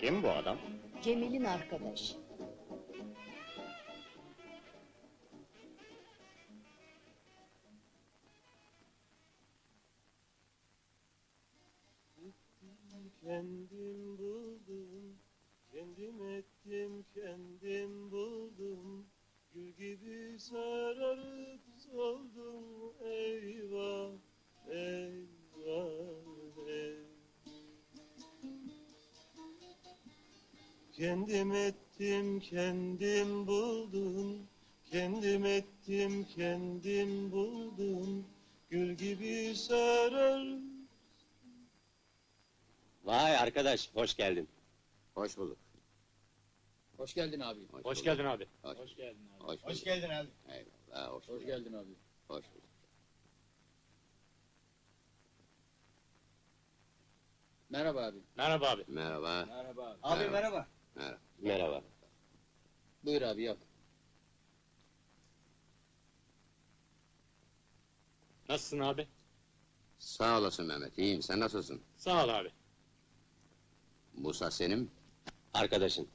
Kim bu adam? Cemil'in arkadaşı. Kendim buldum, kendim ettim, kendim buldum. Gül gibi sararıp soldum, eyvah, eyvah, Kendim ettim, kendim buldum. Kendim ettim, kendim buldum. Gül gibi sarar. Vay arkadaş, hoş geldin. Hoş bulduk. Hoş geldin abi. Hoş geldin abi. Hoş, Hoş geldin abi. hoş, Hoş geldin abi. Eyvallah, hoş, Hoş bulduk. geldin abi. Hoş bulduk. Merhaba abi. Merhaba abi. Merhaba. Merhaba abi. Abi Merhaba. Merhaba. Merhaba. Merhaba. Buyur abi yap. Nasılsın abi? Sağ olasın Mehmet, iyiyim. Sen nasılsın? Sağ ol abi. Musa senin? Arkadaşın.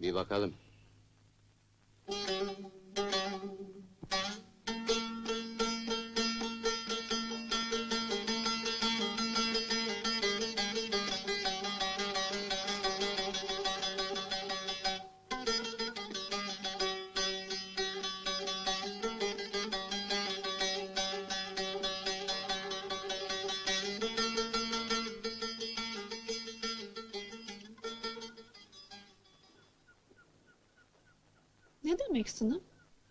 Bir bakalım. Demek sınıf?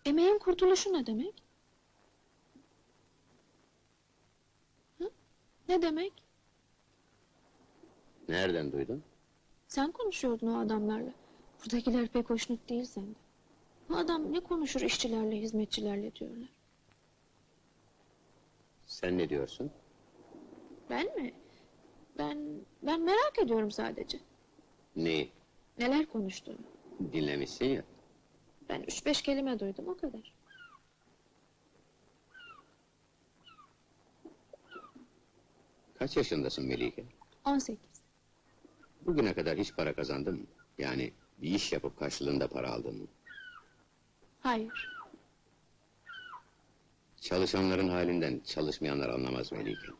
Emeğin kurtuluşu ne demek? Hı? Ne demek? Nereden duydun? Sen konuşuyordun o adamlarla. Buradakiler pek hoşnut değil senden. Bu adam ne konuşur işçilerle, hizmetçilerle diyorlar. Sen ne diyorsun? Ben mi? Ben, ben merak ediyorum sadece. Neyi? Neler konuştuğunu. Dinlemişsin ya. Ben üç beş kelime duydum o kadar. Kaç yaşındasın Melike? 18. Bugüne kadar hiç para kazandın mı? Yani bir iş yapıp karşılığında para aldın mı? Hayır. Çalışanların halinden çalışmayanlar anlamaz Melike.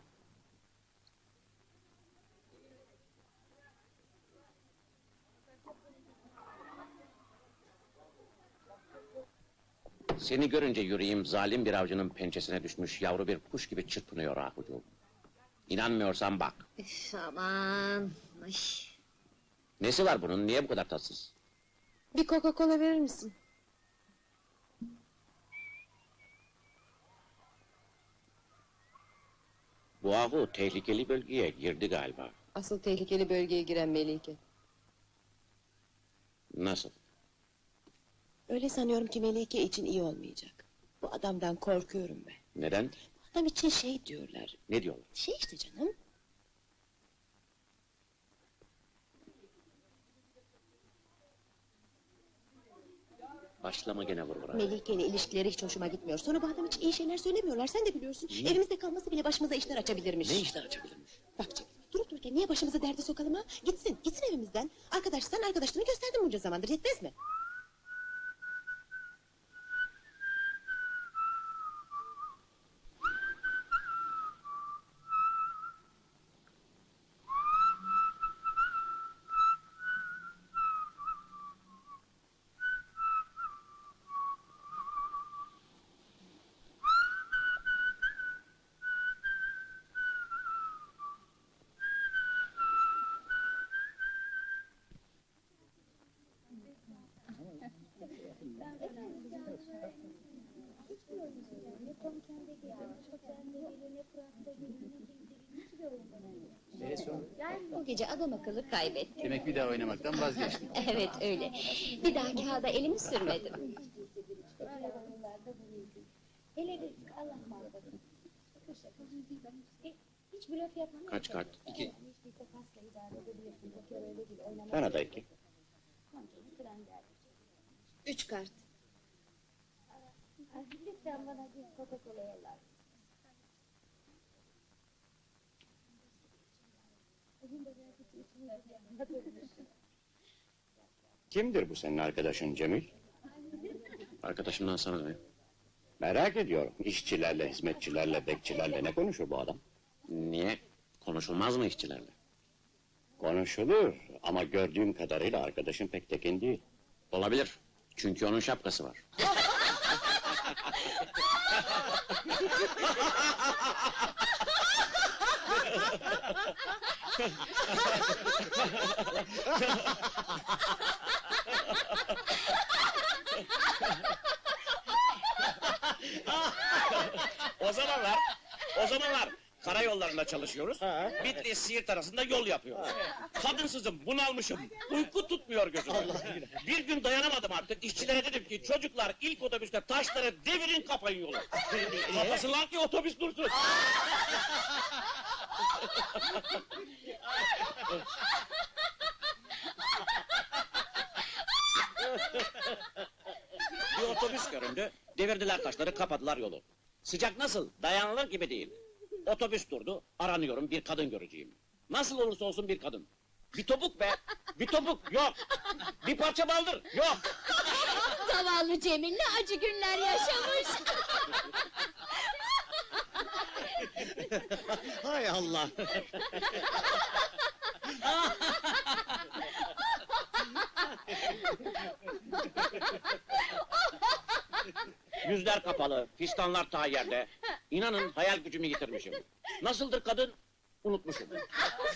Seni görünce yüreğim zalim bir avcının pençesine düşmüş yavru bir kuş gibi çırpınıyor Ahucuğum. İnanmıyorsan bak. Üf, aman. Ay. Nesi var bunun? Niye bu kadar tatsız? Bir Coca-Cola verir misin? Bu ahu tehlikeli bölgeye girdi galiba. Asıl tehlikeli bölgeye giren Melike. Nasıl? Öyle sanıyorum ki Melike için iyi olmayacak. Bu adamdan korkuyorum ben. Neden? Bu adam için şey diyorlar. Ne diyorlar? Şey işte canım. Başlama gene vur bura. Melike ile ilişkileri hiç hoşuma gitmiyor. Sonra bu adam için iyi şeyler söylemiyorlar. Sen de biliyorsun. Niye? Evimizde kalması bile başımıza işler açabilirmiş. Ne işler açabilirmiş? Bak canım. Durup dururken niye başımızı derde sokalım ha? Gitsin. Gitsin evimizden. Arkadaşsan arkadaşlığını gösterdin bunca zamandır. Yetmez mi? Bu gece adam akıllı kaybettim. Demek bir daha oynamaktan vazgeçtin. Evet öyle. Bir daha kağıda elimi sürmedim. Hele bir Allah muhafaza. Hiç blöf yapmam. Kaç kart? İki. Bana da iki. Üç kart. Lütfen bana bir Coca-Cola yollar. Kimdir bu senin arkadaşın Cemil? Arkadaşımdan sana? Merak ediyorum. İşçilerle, hizmetçilerle, bekçilerle ne konuşur bu adam? Niye? Konuşulmaz mı işçilerle? Konuşulur ama gördüğüm kadarıyla arkadaşın pek tekin değil. Olabilir. Çünkü onun şapkası var. O zamanlar, o zamanlar karayollarında çalışıyoruz. Bitlis Siirt arasında yol yapıyoruz. Kadınsızım, bunalmışım. Uyku tutmuyor gözüm. Bir gün dayanamadım artık. İşçilere dedim ki çocuklar ilk otobüste taşları devirin kapayın yolu. Kapasınlar ki otobüs dursun. Bir otobüs göründü. Devirdiler taşları, kapadılar yolu. Sıcak nasıl? Dayanılır gibi değil. Otobüs durdu. Aranıyorum bir kadın göreceğim. Nasıl olursa olsun bir kadın. Bir topuk be. Bir topuk yok. Bir parça baldır yok. Zavallı Cemil ne acı günler yaşamış. Hay Allah. Yüzler kapalı, fistanlar ta yerde. İnanın hayal gücümü yitirmişim. Nasıldır kadın? Unutmuşum.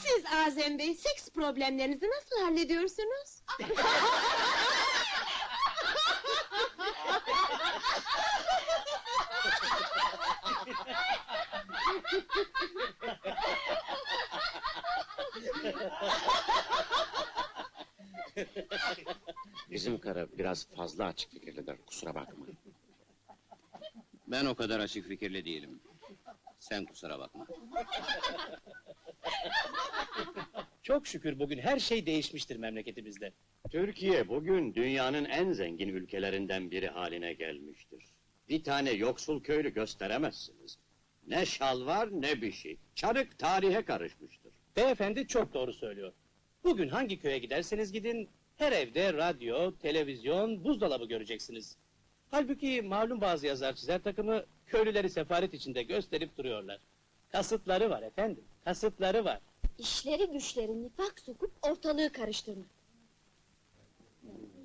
Siz Azem Bey seks problemlerinizi nasıl hallediyorsunuz? Bizim karı biraz fazla açık fikirlidir. Kusura bakma. Ben o kadar açık fikirli değilim. Sen kusura bakma. Çok şükür bugün her şey değişmiştir memleketimizde. Türkiye bugün dünyanın en zengin ülkelerinden biri haline gelmiştir. Bir tane yoksul köylü gösteremezsiniz. Ne şal var ne bir şey. Çarık tarihe karışmıştır. Beyefendi çok doğru söylüyor. Bugün hangi köye giderseniz gidin, her evde radyo, televizyon, buzdolabı göreceksiniz. Halbuki malum bazı yazar çizer takımı köylüleri sefaret içinde gösterip duruyorlar. Kasıtları var efendim, kasıtları var. İşleri güçleri nifak sokup ortalığı karıştırmak.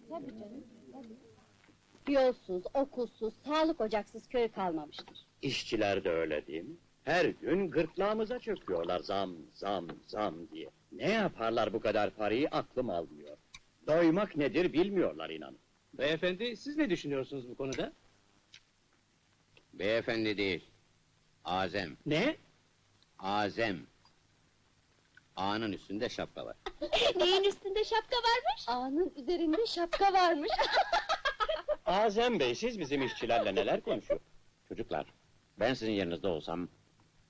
Tabii canım. Tabii. Yolsuz, okulsuz, sağlık ocaksız köy kalmamıştır. İşçiler de öyle değil mi? Her gün gırtlağımıza çöküyorlar zam, zam, zam diye. Ne yaparlar bu kadar parayı aklım almıyor. Doymak nedir bilmiyorlar inanın. Beyefendi siz ne düşünüyorsunuz bu konuda? Beyefendi değil. Azem, Ne? Azem. A'nın üstünde şapka var. Neyin üstünde şapka varmış? Ağanın üzerinde şapka varmış. Azem Bey siz bizim işçilerle neler konuşuyor? Çocuklar, ben sizin yerinizde olsam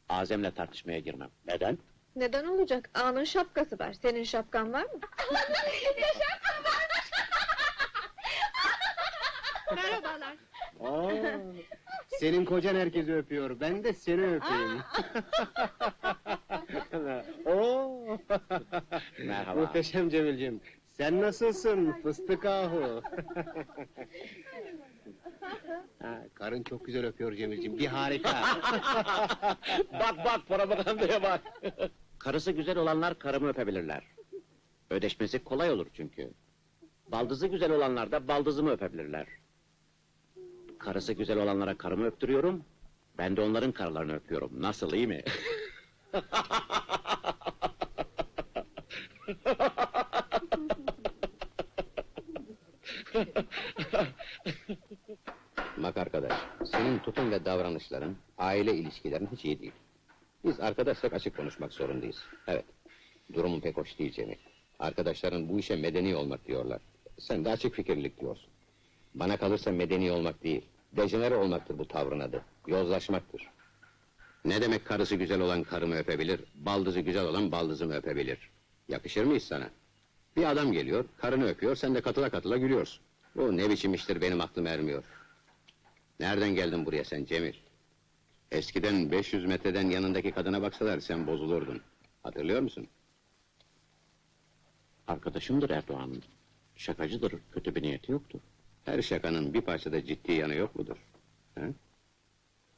Azem'le tartışmaya girmem. Neden? Neden olacak? Ağanın şapkası var. Senin şapkan var mı? Senin kocan herkesi öpüyor. Ben de seni öpeyim. Oo. Merhaba. Muhteşem Cemil'cim. Sen nasılsın fıstık ahu? ha, karın çok güzel öpüyor Cemil'cim. Bir harika. bak bak propagandaya bak. Karısı güzel olanlar karımı öpebilirler. Ödeşmesi kolay olur çünkü. Baldızı güzel olanlar da baldızımı öpebilirler. Karısı güzel olanlara karımı öptürüyorum. Ben de onların karılarını öpüyorum. Nasıl iyi mi? Bak arkadaş, senin tutum ve davranışların, aile ilişkilerin hiç iyi değil. Biz arkadaşlar açık konuşmak zorundayız. Evet, durumun pek hoş değil Cemil. Arkadaşların bu işe medeni olmak diyorlar. Sen de açık fikirlilik diyorsun. Bana kalırsa medeni olmak değil, dejenere olmaktır bu tavrın adı. Yozlaşmaktır. Ne demek karısı güzel olan karımı öpebilir, baldızı güzel olan baldızımı öpebilir? Yakışır mıyız sana? Bir adam geliyor, karını öpüyor, sen de katıla katıla gülüyorsun. Bu ne biçim iştir benim aklım ermiyor. Nereden geldin buraya sen Cemil? Eskiden 500 metreden yanındaki kadına baksalar sen bozulurdun. Hatırlıyor musun? Arkadaşımdır Erdoğan'ın. Şakacıdır, kötü bir niyeti yoktur. Her şakanın bir parçada ciddi yanı yok mudur? He?